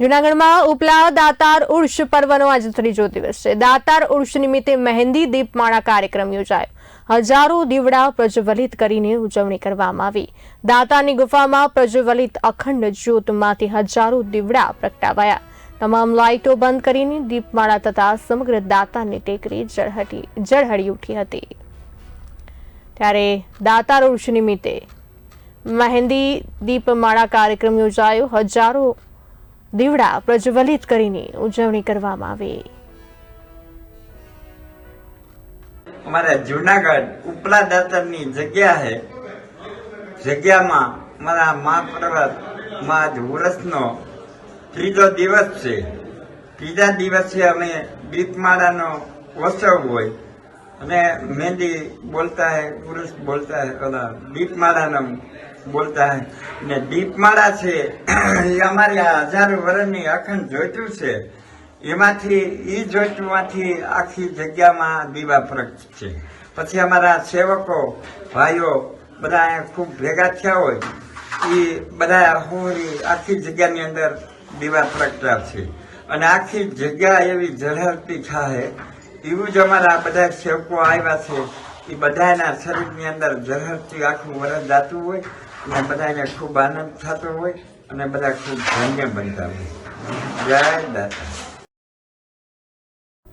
જૂનાગઢમાં ઉપલા દાતાર ઉર્ષ પર્વનો આજે ત્રીજો દિવસ છે. દાતાર ઉર્ષ નિમિત્તે મહેંદી દીપમાળા કાર્યક્રમ યોજાયો. હજારો દીવડા પ્રજ્વલિત કરીને ઉજવણી કરવામાં આવી. દાતાની ગુફામાં પ્રજ્વલિત અખંડ જ્યોતમાંથી હજારો દીવડા પ્રગટાવાયા. તમામ લાઇટો બંધ કરીને દીપમાળા તથા સમગ્ર દાતાની ટેકરી ઝળહટી ઝળહળી ઉઠી હતી. ત્યારે દાતાર ઉર્ષ નિમિત્તે મહેંદી દીપમાળા કાર્યક્રમ યોજાયો. હજારો દીવડા પ્રજ્વલિત કરીને ઉજવણી કરવામાં આવી. અમારા જુનાગઢ ઉપલા દાતરની જગ્યા છે. જગ્યામાં મારા માં આજ વર્ષનો ત્રીજો દિવસ છે. ત્રીજા દિવસે અમે દીપમાળાનો ઉત્સવ હોય. અને મહેંદી બોલતા હે, પુરુષ બોલતા હે દીપમાળાનો બોલતા ને દીપમાળા છે, એ અમારી હજારો વર્ષની અખંડ જોઈતું છે. એમાંથી એ જોઈતુંમાંથી આખી જગ્યામાં દીવા પ્રગટ છે. પછી અમારા સેવકો, ભાઈઓ, બધા અહીંયા ખૂબ ભેગા થયા હોય. એ બધા હું આખી જગ્યાની અંદર દીવા પ્રગટાવશે અને આખી જગ્યા એવી ઝળહળતી થાય એવું જ અમારા બધા સેવકો આવ્યા છે. એ બધાના શરીરની અંદર ઝળહળતી આખું વરસ જાતું હોય. અને બધાને ખૂબ આનંદ થતો હોય અને બધા ખૂબ ધન્ય બનતા હોય. જય દાતા